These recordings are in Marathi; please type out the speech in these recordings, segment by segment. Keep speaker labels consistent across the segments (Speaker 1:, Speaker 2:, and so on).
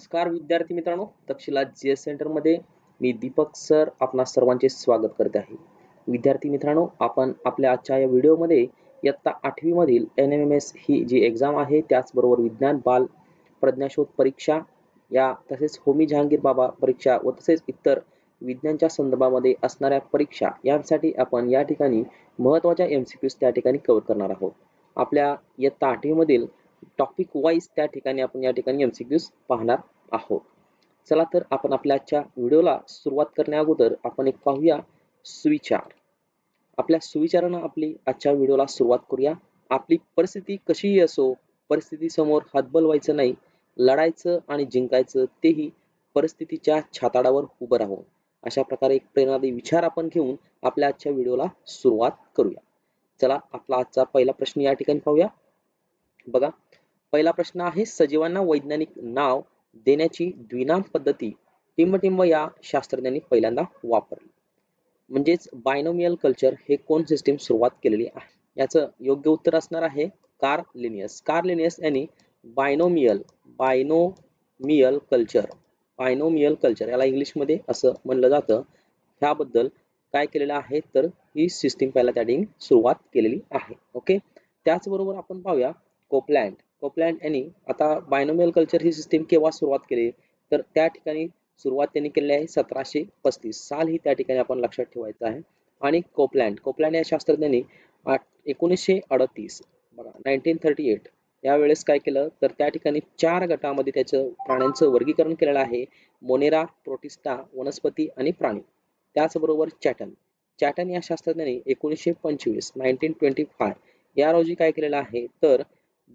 Speaker 1: नमस्कार विद्यार्थी मित्रांनो. तक्षशिला जी एस सेंटरमध्ये मी दीपक सर आपणा सर्वांचे स्वागत करते आहे. विद्यार्थी मित्रांनो आपण आपल्या आजच्या या व्हिडिओमध्ये इयत्ता आठवीमधील एन एम एम एस ही जी एक्झाम आहे त्याचबरोबर विज्ञान बाल प्रज्ञाशोध परीक्षा या तसेच होमी जहांगीर बाबा परीक्षा व तसेच इतर विज्ञानच्या संदर्भामध्ये असणाऱ्या परीक्षा यांसाठी आपण या ठिकाणी महत्त्वाच्या एम सी क्यूज त्या ठिकाणी कव्हर करणार आहोत. आपल्या इयत्ता आठवीमधील टॉपिक वाईज त्या ठिकाणी आपण या ठिकाणी एमसीक्यूज पाहणार आहोत. चला तर आपण आपल्या आजच्या व्हिडिओला सुरुवात करण्या अगोदर आपण एक पाहूया सुविचार. आपल्या सुविचारानं आपली आजच्या व्हिडिओला सुरुवात करूया. आपली परिस्थिती कशीही असो परिस्थितीसमोर हातबल व्हायचं नाही लढायचं आणि जिंकायचं तेही परिस्थितीच्या छाताडावर उभं राहून. अशा प्रकारे एक प्रेरणादायी विचार आपण घेऊन आपल्या आजच्या व्हिडिओला सुरुवात करूया. चला आपला आजचा पहिला प्रश्न या ठिकाणी पाहूया. बघा. पहिला प्रश्न आहे सजीवांना वैज्ञानिक नाव देण्याची द्विनाम पद्धती. टिंबटिंब या शास्त्रज्ञांनी पहिल्यांदा वापरली. म्हणजेच बायनोमियल कल्चर हे कोण सिस्टीम सुरुवात केलेली आहे? याचं योग्य उत्तर असणार आहे कार लिनियस कार लिनियस यांनी binomial binomial culture binomial culture याला इंग्लिशमध्ये असं म्हणलं जातं. ह्याबद्दल काय केलेलं आहे? तर ही सिस्टीम पहिला त्या ठिकाणी सुरुवात केलेली आहे. ओके? त्याचबरोबर आपण पाहूया कोपलँड. कोपलँड यांनी आता बायनोमियल कल्चर ही सिस्टीम केव्हा सुरुवात केली? तर त्या ठिकाणी सुरुवात त्यांनी केलेली आहे सतराशे पस्तीस. साल ही त्या ठिकाणी आपण लक्षात ठेवायचं आहे. आणि कोपलँड. कोपलँड या शास्त्रज्ञांनी आठ एकोणीसशे अडतीस बघा नाईन्टीन थर्टी एट यावेळेस काय केलं? तर त्या ठिकाणी चार गटामध्ये त्याचं प्राण्यांचं वर्गीकरण केलेलं आहे. मोनेरा प्रोटिस्टा वनस्पती आणि प्राणी. त्याचबरोबर चॅटन. चॅटन या शास्त्रज्ञांनी एकोणीसशे पंचवीस नाईन्टीन ट्वेंटी फाय या रोजी काय केलेलं आहे? तर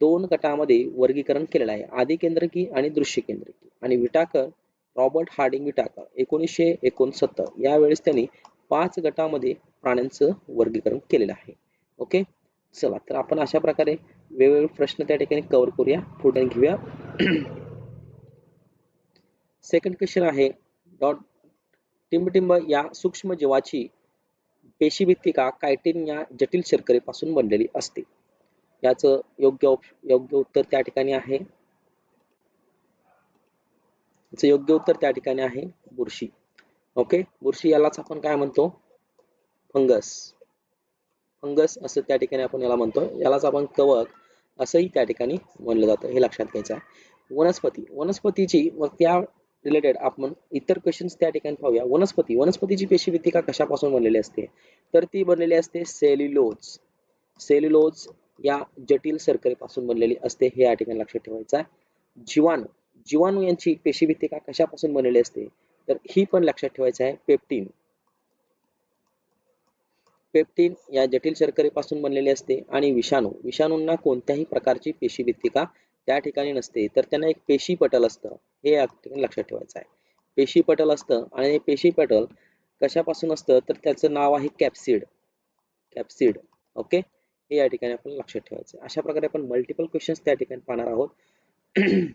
Speaker 1: दोन गटामध्ये वर्गीकरण केलेलं आहे. आदी केंद्रकी आणि दृश्य केंद्रकी. आणि विटाकर रॉबर्ट हार्डिंग विटाकर एकोणीसशे एकोणसत्तर. यावेळेस त्यांनी पाच गटामध्ये प्राण्यांचं वर्गीकरण केलेलं आहे. ओके? चला तर आपण अशा प्रकारे वेगवेगळे प्रश्न त्या ठिकाणी कव्हर करूया. पुढे घेऊया. सेकंड क्वेश्चन आहे डॉट टिंबटिंब या सूक्ष्म जीवाची पेशीभित्तिका कायटिन या जटिल शर्करेपासून बनलेली असते. याचं योग्य योग्य उत्तर त्या ठिकाणी आहे. याचं योग्य उत्तर त्या ठिकाणी आहे बुरशी. ओके? बुरशी यालाच आपण काय म्हणतो? फंगस. फंगस असं त्या ठिकाणी आपण याला म्हणतो. यालाच आपण कवक असंही त्या ठिकाणी म्हणलं जातं. हे लक्षात घ्यायचं आहे. वनस्पती. वनस्पतीची व त्या रिलेटेड आपण इतर क्वेश्चन्स त्या ठिकाणी पाहूया. वनस्पती. वनस्पतीची पेशी पेशीभित्तिका कशापासून बनलेली असते? तर ती बनलेली असते सेल्युलोज सेल्युलोज या जटिल शर्करेपासून बनलेली असते हे या ठिकाणी लक्षात ठेवायचं आहे. जीवाणू जीवाणू यांची पेशीभित्तिका कशापासून बनलेली असते? तर ही पण लक्षात ठेवायचं आहे पेप्टिन. पेप्टिन या जटिल शर्करेपासून बनलेली असते आणि विषाणू विषाणूंना कोणत्याही प्रकारची पेशीभित्तिका त्या ठिकाणी नसते. तर त्यांना एक पेशी पटल असतं हे या ठिकाणी लक्षात ठेवायचं आहे. पेशी पटल असतं आणि पेशी पटल कशापासून असतं? तर त्याचं नाव आहे कॅप्सिड कॅप्सिड ओके? हे या ठिकाणी आपण लक्षात ठेवायचं अशा प्रकारे आपण मल्टिपल क्वेश्चन्स त्या ठिकाणी पाहणार आहोत.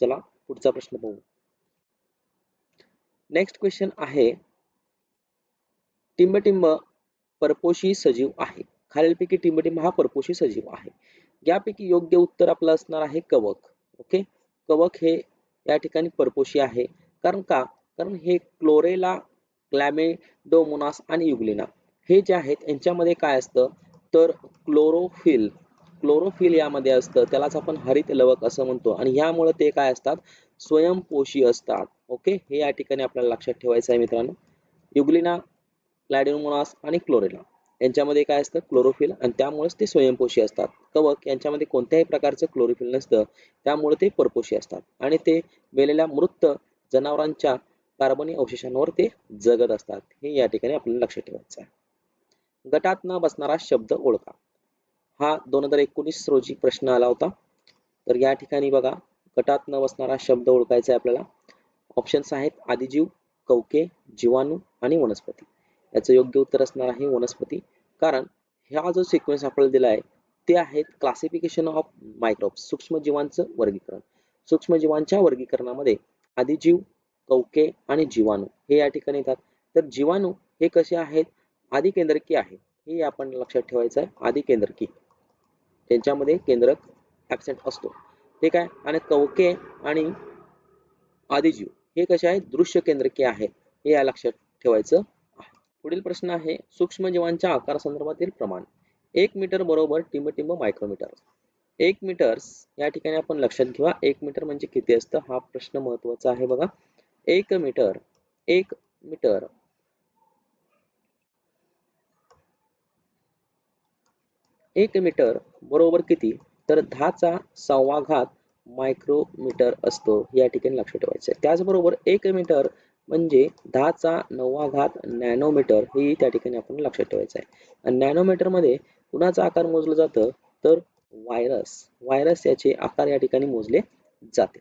Speaker 1: चला पुढचा प्रश्न पाहू नेक्स्ट क्वेश्चन आहे टिंबटिंब परपोशी सजीव आहे. खालीलपैकी टिंबटिंब हा परपोशी सजीव आहे. यापैकी योग्य उत्तर आपलं असणार आहे कवक. ओके कवक हे या ठिकाणी परपोशी आहे. कारण का? कारण हे क्लोरेला क्लॅमेडोमोनास आणि युग्लिना हे जे आहेत यांच्यामध्ये काय असतं? तर क्लोरोफिल क्लोरोफिल यामध्ये असतं त्यालाच आपण हरित लवक असं म्हणतो. आणि यामुळे ते काय असतात? स्वयंपोषी असतात. ओके हे या ठिकाणी आपल्याला लक्षात ठेवायचं आहे मित्रांनो. युग्लिना लॅडिनोमोनास आणि क्लोरेला यांच्यामध्ये काय असतं? क्लोरोफिल. आणि त्यामुळेच ते स्वयंपोषी असतात. कवक यांच्यामध्ये कोणत्याही प्रकारचं क्लोरोफिल नसतं. त्यामुळे ते परपोषी असतात. आणि ते मेलेल्या मृत जनावरांच्या कार्बनी अवशेषांवर ते जगत असतात. हे या ठिकाणी आपल्याला लक्षात ठेवायचं आहे. गटात न बसणारा शब्द ओळखा. हा दोन हजार एकोणीस रोजी प्रश्न आला होता. तर या ठिकाणी बघा गटात न बसणारा शब्द ओळखायचा आहे आपल्याला. ऑप्शन्स आहेत आदिजीव कवके जीवाणू आणि वनस्पती. याचं योग्य उत्तर असणार आहे वनस्पती. कारण हा जो सिक्वेन्स आपल्याला दिला आहे ते आहेत क्लासिफिकेशन ऑफ मायक्रोब्स सूक्ष्मजीवांचं वर्गीकरण. सूक्ष्मजीवांच्या वर्गीकरणामध्ये आदिजीव कवके आणि जीवाणू हे या ठिकाणी येतात. तर जीवाणू हे कसे आहेत? आधी केंद्रकी आहे. हे आपण लक्षात ठेवायचं आहे. आधी केंद्रकी त्यांच्यामध्ये केंद्रक ऍबसेंट असतो. ठीक आहे आणि कवके आणि आदिजीव. हे कसे आहे? दृश्य केंद्रकी आहे. हे या लक्षात ठेवायचं आहे. पुढील प्रश्न आहे सूक्ष्मजीवांच्या आकार संदर्भातील प्रमाण. एक मीटर बरोबर टिंबटिंब मायक्रोमीटर. एक मीटर या ठिकाणी आपण लक्षात घ्या एक मीटर म्हणजे किती असतं? हा प्रश्न महत्त्वाचा आहे बघा. एक मीटर एक मीटर एक मीटर बरोबर किती? तर दहाचा सहावा घात मायक्रोमीटर असतो या ठिकाणी लक्षात ठेवायचं आहे त्याचबरोबर एक मीटर म्हणजे दहाचा नववा घात नॅनोमीटर हे त्या ठिकाणी आपण लक्षात ठेवायचं आहे आणि नॅनोमीटरमध्ये कुणाचा आकार मोजलं जातं? तर व्हायरस. व्हायरस याचे आकार या ठिकाणी मोजले जाते.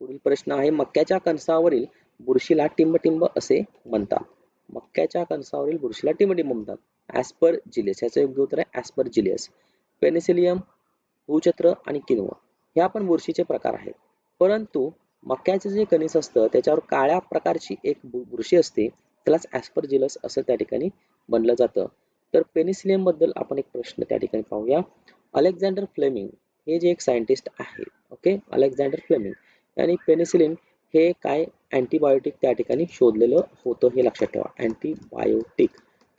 Speaker 1: पुढील प्रश्न आहे मक्याच्या कणसावरील बुरशीला टिंबटिंब असे म्हणतात. मक्याच्या कणसावरील बुरशीला टिंबटिंब म्हणतात. ऍस्पर जिलियस याचं योग्य उत्तर आहे ऍस्पर पेनिसिलियम भूचत्र आणि किनवा. हे आपण बुरशीचे प्रकार आहेत. परंतु मक्याचे जे कणीस असतं त्याच्यावर काळ्या प्रकारची एक बुरशी असते त्यालाच ऍस्परजिलस असं त्या ठिकाणी बनलं जातं. तर पेनिसिलियमबद्दल आपण एक प्रश्न त्या ठिकाणी पाहूया. अलेक्झांडर फ्लेमिंग हे जे एक सायंटिस्ट आहे ओके अलेक्झांडर फ्लेमिंग आणि पेनिसिलिन हे काय अँटीबायोटिक त्या ठिकाणी शोधलेलं होतं हे लक्षात ठेवा. अँटीबायोटिक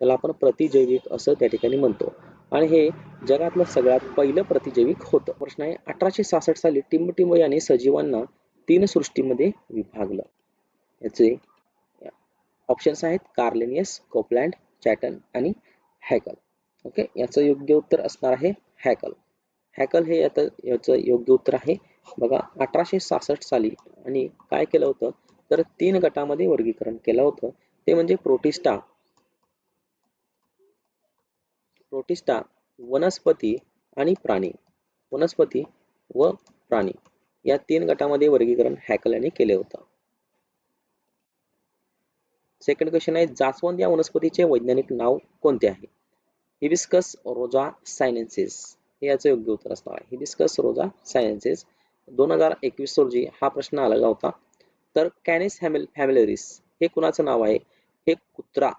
Speaker 1: त्याला आपण प्रतिजैविक असं त्या ठिकाणी म्हणतो. आणि हे जगातलं सगळ्यात पहिलं प्रतिजैविक होतं. प्रश्न आहे अठराशे सासष्ट साली टिंबटिंब याने सजीवांना तीन सृष्टीमध्ये विभागलं. याचे ऑप्शन्स आहेत कार्लेनियस कोपलँड चॅटन आणि हॅकल. ओके? याचं योग्य उत्तर असणार आहे हॅकल. हॅकल हे आता याचं योग्य उत्तर आहे. बघा अठराशे सासष्ट साली आणि काय केलं होतं? तर तीन गटामध्ये वर्गीकरण केलं होतं. ते म्हणजे प्रोटिस्टा. प्रोटिस्टा वनस्पती आणि प्राणी. वनस्पती व प्राणी या तीन गटामध्ये वर्गीकरण हॅकल यांनी केले होतं. सेकंड क्वेश्चन आहे जास्वंद या वनस्पतीचे वैज्ञानिक नाव कोणते आहे? हिबिस्कस रोजा सायनेन्सिस हे याचं योग्य उत्तर असणार आहे. हिबिस्कस रोजा सायनेन्सिस दोन हजार एकवीस रोजी हा प्रश्न आलेला होता. तर कॅनिस हॅमिल फॅमिलरीस हे कुणाचं नाव आहे? हे कुत्रा.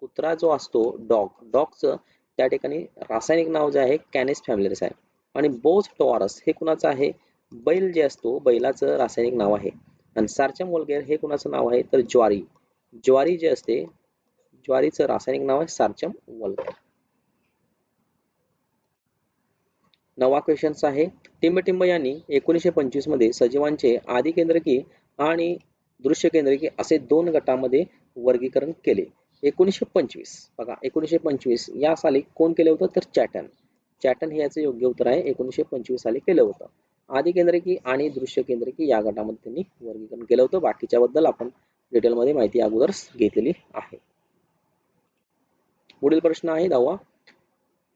Speaker 1: कुत्रा जो असतो डॉग. डॉगचं त्या ठिकाणी रासायनिक नाव जे आहे कॅनिस फॅमिलरीस आहे. आणि बोज टॉरस हे कुणाचं आहे? बैल जे असतो बैलाचं रासायनिक नाव आहे. आणि सारचम मोलगेर हे कुणाचं नाव आहे? तर ज्वारी. ज्वारी जे असते ज्वारीचं रासायनिक नाव आहे सारचम वल्गेर नवा क्वेश्चन्स आहे. टिंबटिंब यांनी एकोणीसशे पंचवीसमध्ये सजीवांचे आदिकेंद्रकी आणि दृश्य केंद्रकी असे दोन गटामध्ये वर्गीकरण केले. एकोणीसशे पंचवीस. बघा एकोणीसशे पंचवीस. या साली कोण केलं होतं? तर चॅटन. चॅटन हे याचं योग्य उत्तर आहे. एकोणीसशे पंचवीस साली केलं होतं. आदी केंद्रकी आणि दृश्य केंद्रकी या गटामध्ये त्यांनी वर्गीकरण केलं होतं. बाकीच्या बद्दल आपण डिटेलमध्ये माहिती अगोदर घेतलेली आहे. पुढील प्रश्न आहे दहावा.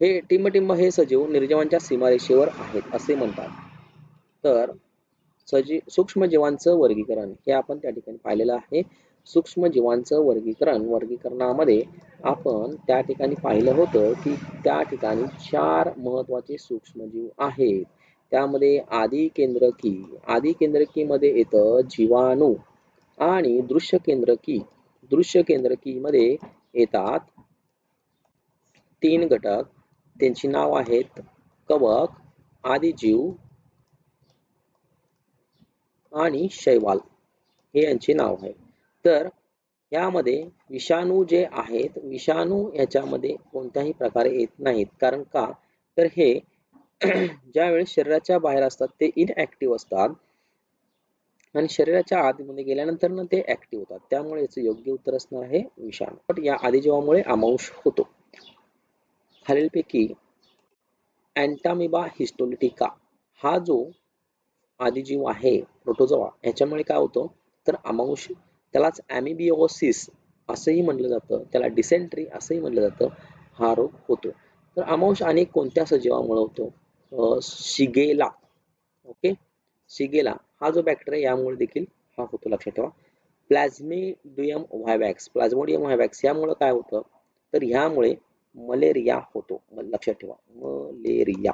Speaker 1: हे टिंबटिंब हे सजीव निर्जीवांच्या सीमारेषेवर आहेत असे म्हणतात. तर सजीव सूक्ष्म जीवांचं वर्गीकरण हे आपण त्या ठिकाणी पाहिलेलं आहे. सूक्ष्म जीवांचं वर्गीकरण वर्गीकरणामध्ये आपण त्या ठिकाणी पाहिलं होतं की त्या ठिकाणी चार महत्त्वाचे सूक्ष्मजीव आहेत. त्यामध्ये आदी केंद्रकी आदी केंद्रकीमध्ये येतं जीवाणू आणि दृश्य केंद्रकी. दृश्य केंद्रकीमध्ये येतात तीन घटक. त्यांची नाव आहेत कवक आदिजीव आणि शैवाल. हे यांचे नाव आहे तर यामध्ये विषाणू जे आहेत विषाणू याच्यामध्ये कोणत्याही प्रकारे येत नाहीत. कारण का? तर हे ज्यावेळेस शरीराच्या बाहेर असतात ते इनऍक्टिव्ह असतात. आणि शरीराच्या आतमध्ये गेल्यानंतर ना ते ऍक्टिव्ह होतात. त्यामुळे याचं योग्य उत्तर असणार आहे विषाणू. पण या आदिजीवामुळे अमांश होतो. खालीलपैकी अँटामिबा हिस्टोलिटिका हा जो आदिजीव आहे प्रोटोजोआ याच्यामुळे काय होतं? तर अमांश त्यालाच ॲमिबिओसिस असंही म्हटलं जातं. त्याला डिसेंट्री असंही म्हटलं जातं. हा रोग होतो. तर अमांश आणि कोणत्या सजीवामुळे होतो? शिगेला. Okay Shigella. हा जो बॅक्टेरिया यामुळे देखील हा होतो. लक्षात ठेवा. प्लॅझ्मिडियम व्हायवॅक्स प्लाझ्मोडियम व्हायवॅक्स यामुळे काय होतं? तर ह्यामुळे मलेरिया होतो. लक्षात ठेवा. मलेरिया.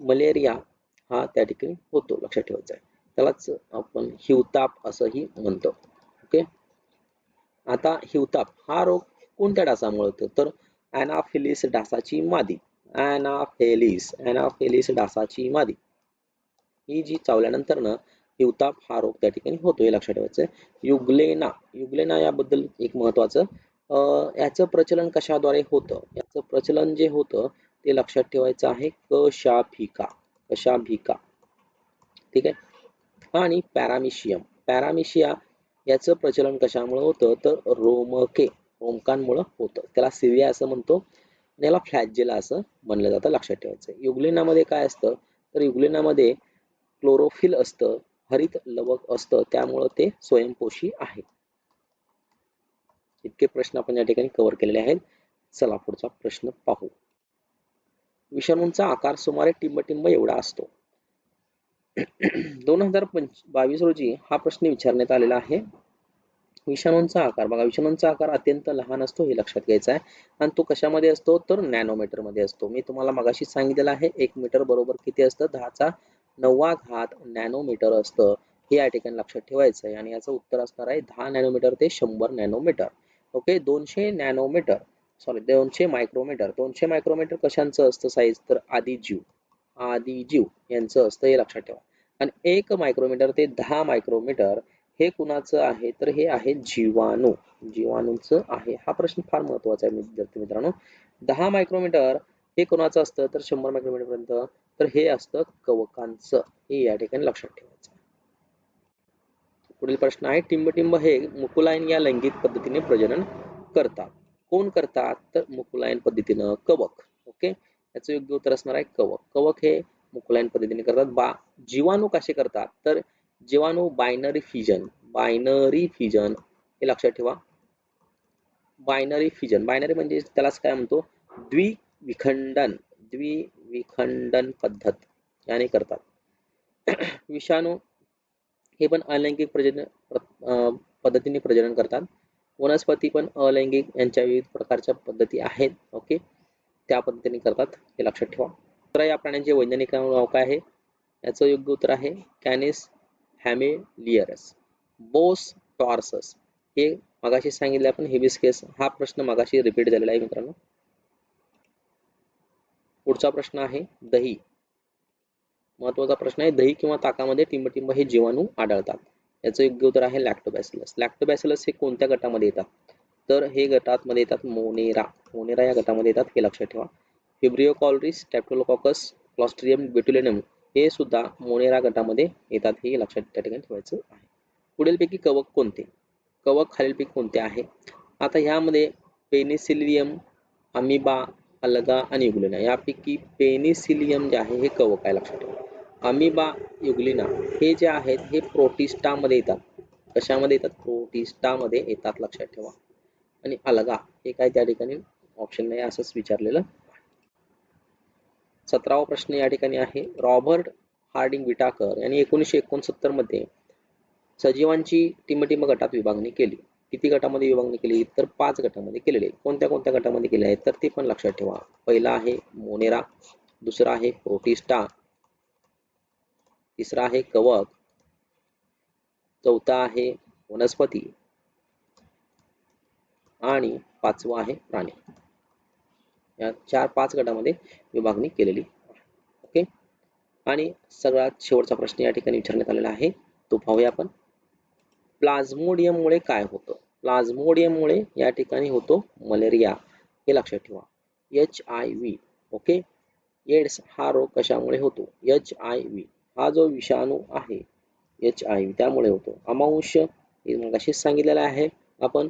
Speaker 1: मलेरिया हा त्या ठिकाणी होतो. लक्षात ठेवायचा आहे. त्यालाच आपण हिवताप असंही म्हणतो. ओके आता हिवताप हा रोग कोणत्या डासामुळे होतो? तर अॅनाफेलिस डासाची मादी. अॅनाफेलिस अॅनाफेलिस डासाची मादी. ही जी चावल्यानंतर ना हिवताप हा रोग त्या ठिकाणी होतो हे लक्षात ठेवायचं युग्लेना. युग्लेना याबद्दल एक महत्वाचं अं, याचं प्रचलन कशाद्वारे होतं? याचं प्रचलन जे होतं ते लक्षात ठेवायचं आहे कशाभिका. कशाभिका. ठीक आहे? आणि पॅरामिशियम पॅरामिशिया याचं प्रचलन कशामुळे होतं? तर रोमके रोमकांमुळं होतं. त्याला सिरिया असं म्हणतो. याला फ्लॅजेला असं म्हणलं जातं. लक्षात ठेवायचं युग्लिनामध्ये काय असतं? तर युग्लिनामध्ये क्लोरोफिल असतं हरित लवक असतं. त्यामुळं ते स्वयंपोषी आहे. इतके प्रश्न आपण या ठिकाणी कव्हर केलेले आहेत. चला पुढचा प्रश्न पाहू. विषाणूंचा आकार सुमारे टिंब एवढा असतो. दोन हजार पंच बावीस रोजी हा प्रश्न विचारण्यात आलेला आहे. विषाणूंचा आकार बघा विषाणूंचा आकार अत्यंत लहान असतो हे लक्षात घ्यायचं आहे. आणि तो कशामध्ये असतो? तर नॅनोमीटरमध्ये असतो. मी तुम्हाला मगाशी सांगितलेलं आहे एक मीटर बरोबर किती असतं? दहाचा नववा घात नॅनोमीटर असतं. हे या ठिकाणी लक्षात ठेवायचं आहे. आणि याचं उत्तर असणार आहे दहा नॅनोमीटर ते शंभर नॅनोमीटर. ओके? दोनशे नॅनोमीटर. सॉरी दोनशे मायक्रोमीटर. दोनशे मायक्रोमीटर कशांचं असतं साईज? तर आधी जीव. आदी जीव यांचं असतं हे लक्षात ठेवा. आणि एक मायक्रोमीटर ते दहा मायक्रोमीटर हे कुणाचं आहे? तर हे आहे जीवाणू. जीवाणूंचं आहे. हा प्रश्न फार महत्त्वाचा आहे विद्यार्थी मित्रांनो. दहा मायक्रोमीटर हे कोणाचं असतं? तर शंभर मायक्रोमीटर पर्यंत तर हे असतं कवकांचं. हे या ठिकाणी लक्षात ठेवायचं पुढील प्रश्न आहे टिंबटिंब हे मुकुलायन या लैंगिक पद्धतीने प्रजनन करतात. कोण करतात? तर मुकुलायन पद्धतीनं कवक. ओके? याचं योग्य उत्तर असणार आहे कवक. कवक हे मुखलायन पद्धतीने करतात. बा जीवाणू कसे करतात? तर जीवाणू बायनरी फिजन बायनरी फिजन हे लक्षात ठेवा. बायनरी फिजन बायनरी म्हणजे त्यालाच काय म्हणतो? द्विविखंडन. द्विविखंडन पद्धत. याने करतात. विषाणू हे पण अलैंगिक प्रजनन पद्धतीने प्रजनन करतात. वनस्पती पण अलैंगिक यांच्या विविध प्रकारच्या पद्धती आहेत. ओके? त्या पद्धतीने करतात हे लक्षात ठेवा. तर या प्राण्यांचे वैज्ञानिक नाव काय आहे? याचं योग्य उत्तर आहे कॅनिस हॅमेलियरस. बोस टॉर्सस. हे मगाशी सांगितले आपण हेबिस्केस. हा प्रश्न मगाशी रिपीट झालेला आहे मित्रांनो. पुढचा प्रश्न आहे दही. महत्त्वाचा प्रश्न आहे दही किंवा ताकामध्ये टिंबटिंब हे जीवाणू आढळतात. याचं योग्य उत्तर आहे लॅक्टोबॅसिलस लॅक्टोबॅसिलस हे कोणत्या गटामध्ये येतात? तर हे गटात मध्ये येतात मोनेरा. मोनेरा या गटामध्ये येतात हे लक्षात ठेवा. फिब्रिओ कॉलरिस टॅप्टोलोकॉकस क्लॉस्ट्रियम बेट्युलेनम हे सुद्धा मोनेरा गटामध्ये येतात हे लक्षात त्या ठिकाणी ठेवायचं आहे. पुढीलपैकी कवक कोणते? कवक खालीलपैकी कोणते आहे? आता ह्यामध्ये पेनिसिलियम अमिबा अलगा आणि युग्लिना. यापैकी पेनिसिलियम जे आहे हे कवक आहे लक्षात ठेवा. अमिबा युग्लिना हे जे आहेत हे प्रोटिस्टामध्ये येतात. कशामध्ये येतात? प्रोटिस्टामध्ये येतात लक्षात ठेवा. आणि अलगा हे काय त्या ठिकाणी ऑप्शन नाही असंच विचारलेलं. सतरावा प्रश्न या ठिकाणी आहे. रॉबर्ट हार्डिंग विटाकर यांनी एकोणीसशे एकोणसत्तरमध्ये सजीवांची टिमटिम गटात विभागणी केली. किती गटामध्ये विभागणी केली? तर पाच गटामध्ये केलेली. कोणत्या कोणत्या गटामध्ये केले आहेत? तर ते पण लक्षात ठेवा. पहिला आहे मोनेरा दुसरा आहे प्रोटिस्टा तिसरा आहे कवक चौथा आहे वनस्पती. आणि पाचवा आहे प्राणी या चार पाच गटामध्ये विभागणी केलेली ओके? आणि सगळ्यात शेवटचा प्रश्न या ठिकाणी विचारण्यात आलेला आहे. तो पाहूया आपण. प्लाझ्मोडियममुळे काय होतं? प्लाझ्मोडियम मुळे या ठिकाणी होतो मलेरिया. हे लक्षात ठेवा. H I V. Okay? AIDS हा रोग कशामुळे होतो? H I V. हा जो विषाणू आहे एच आय व्ही त्यामुळे होतो. अमांश मग सांगितलेला सांगितलेलं आहे आपण.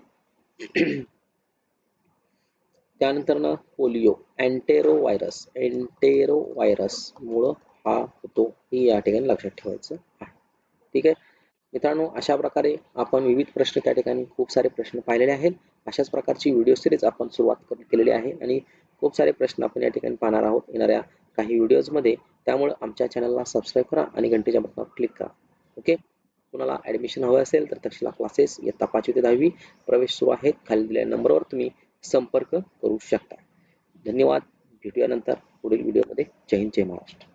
Speaker 1: त्यानंतर ना polio enterovirus enterovirus मुळे हा होतो हे या ठिकाणी लक्षात ठेवायचं आहे. ठीक आहे? मित्रांनो अशा प्रकारे आपण विविध प्रश्न त्या ठिकाणी खूप सारे प्रश्न पाहिलेले आहेत. अशाच प्रकारची व्हिडिओ सिरीज आपण सुरुवात केलेली आहे आणि खूप सारे प्रश्न आपण या ठिकाणी पाहणार आहोत येणाऱ्या काही व्हिडिओजमध्ये. त्यामुळे आमच्या चॅनलला सबस्क्राईब करा आणि घंटेच्या बटनावर क्लिक करा. ओके? कुणाला ॲडमिशन हवं असेल तर तक्षला क्लासेस इयत्ता पाचवी ते दहावी प्रवेश सुरू आहेत खाली दिलेल्या नंबरवर तुम्ही संपर्क करू शकता. धन्यवाद. भेटूया नंतर पुढील व्हिडिओमध्ये जय हिंद जय महाराष्ट्र.